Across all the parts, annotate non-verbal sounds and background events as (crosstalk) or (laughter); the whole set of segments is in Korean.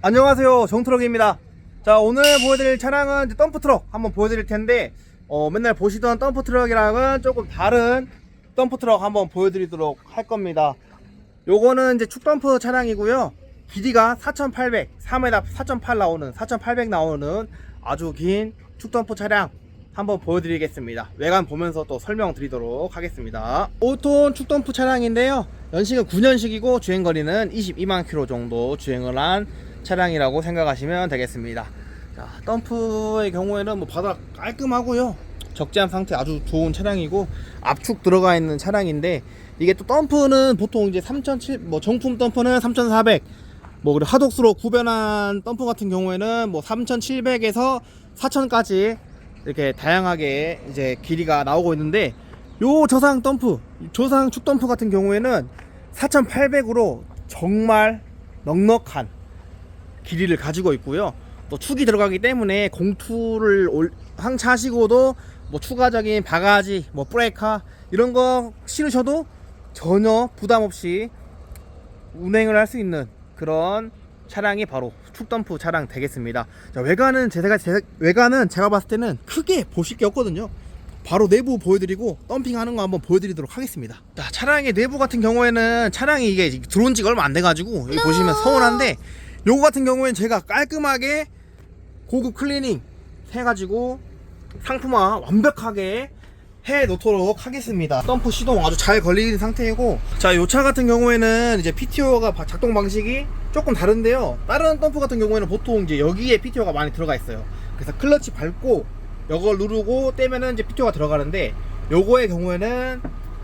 안녕하세요. 정트럭입니다. 자 오늘 보여드릴 차량은 덤프트럭 한번 보여드릴 텐데 어, 맨날 보시던 덤프트럭이랑은 조금 다른 덤프트럭 한번 보여드리도록 할 겁니다. 요거는 이제 축덤프 차량이고요. 길이가 4800 3m 4.8 나오는 4800 나오는 아주 긴 축덤프 차량 한번 보여드리겠습니다. 외관 보면서 또 설명드리도록 하겠습니다. 5톤 축덤프 차량인데요. 연식은 9년식이고 주행거리는 22만 킬로 정도 주행을 한 차량이라고 생각하시면 되겠습니다. 자, 덤프의 경우에는 뭐 바닥 깔끔하고요. 적재함 상태 아주 좋은 차량이고 압축 들어가 있는 차량인데 이게 또 덤프는 보통 이제 3,700, 뭐 정품 덤프는 3,400, 뭐 그리고 하독스로 구변한 덤프 같은 경우에는 뭐 3,700에서 4,000까지 이렇게 다양하게 이제 길이가 나오고 있는데 요 저상 덤프, 저상 축 덤프 같은 경우에는 4,800으로 정말 넉넉한 길이를 가지고 있고요. 또 축이 들어가기 때문에 공투를 올- 항차하시고도 뭐 추가적인 바가지, 뭐 브레이카 이런 거 실으셔도 전혀 부담 없이 운행을 할 수 있는 그런 차량이 바로 축덤프 차량 되겠습니다. 자, 외관은 제가 제, 외관은 제가 봤을 때는 크게 보실 게 없거든요. 바로 내부 보여드리고 덤핑하는 거 한번 보여드리도록 하겠습니다. 자, 차량의 내부 같은 경우에는 차량이 이게 들어온 지가 얼마 안 돼가지고 여기 보시면 서운한데 요거 같은 경우에는 제가 깔끔하게 고급 클리닝 해가지고 상품화 완벽하게 해 놓도록 하겠습니다. 덤프 시동 아주 잘 걸리는 상태이고 자, 요 차 같은 경우에는 이제 PTO가 작동 방식이 조금 다른데요. 다른 덤프 같은 경우에는 보통 이제 여기에 PTO가 많이 들어가 있어요. 그래서 클러치 밟고 이걸 누르고 떼면은 이제 PTO가 들어가는데 요거의 경우에는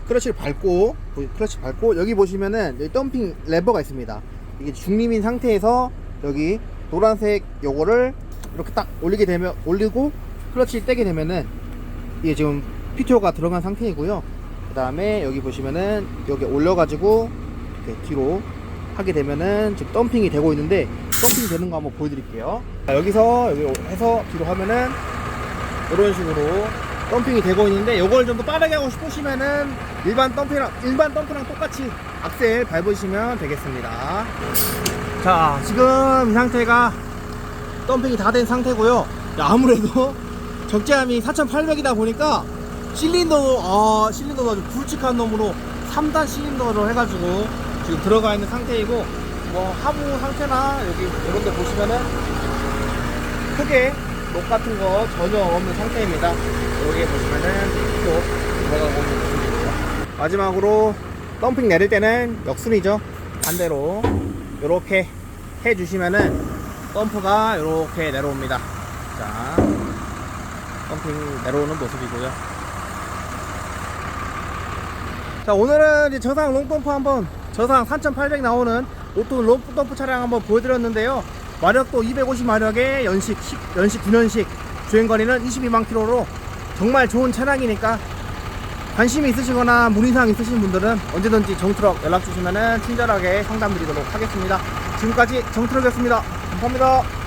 클러치를 밟고 클러치 밟고 여기 보시면은 여기 덤핑 레버가 있습니다. 이게 중림인 상태에서 여기 노란색 요거를 이렇게 딱 올리게 되면 올리고 클러치 떼게 되면은 이게 지금 PTO가 들어간 상태이고요. 그 다음에 여기 보시면은 여기 올려가지고 이렇게 뒤로 하게 되면은 지금 덤핑이 되고 있는데 덤핑 되는 거 한번 보여드릴게요. 자, 여기서 여기 해서 뒤로 하면은 이런 식으로 덤핑이 되고 있는데 이걸 좀 더 빠르게 하고 싶으시면은 일반 덤핑이랑 일반 덤프랑 똑같이 악셀 밟으시면 되겠습니다. 자 지금 이 상태가 덤핑이 다 된 상태고요. 야, 아무래도 (laughs) 적재함이 4,800이다 보니까 실린더 어, 실린더가 아주 굵직한 놈으로 3단 실린더로 해가지고 지금 들어가 있는 상태이고 뭐 하부 상태나 여기 이런 데 보시면은 크게 녹 같은 거 전혀 없는 상태입니다. 여기 보시면은 또 들어가고 있는 모습이고요. 마지막으로 덤핑 내릴 때는 역순이죠. 반대로 이렇게 해주시면은 덤프가 이렇게 내려옵니다. 자, 덤핑 내려오는 모습이고요. 자, 오늘은 이제 저상 롱덤프 한번 저상 3,800 나오는 오토 롱덤프 차량 한번 보여드렸는데요. 마력도 250마력에 연식 10, 연식 9년식 주행거리는 22만 킬로로 정말 좋은 차량이니까 관심이 있으시거나 문의사항 있으신 분들은 언제든지 정트럭 연락 주시면 친절하게 상담 드리도록 하겠습니다. 지금까지 정트럭이었습니다. 감사합니다.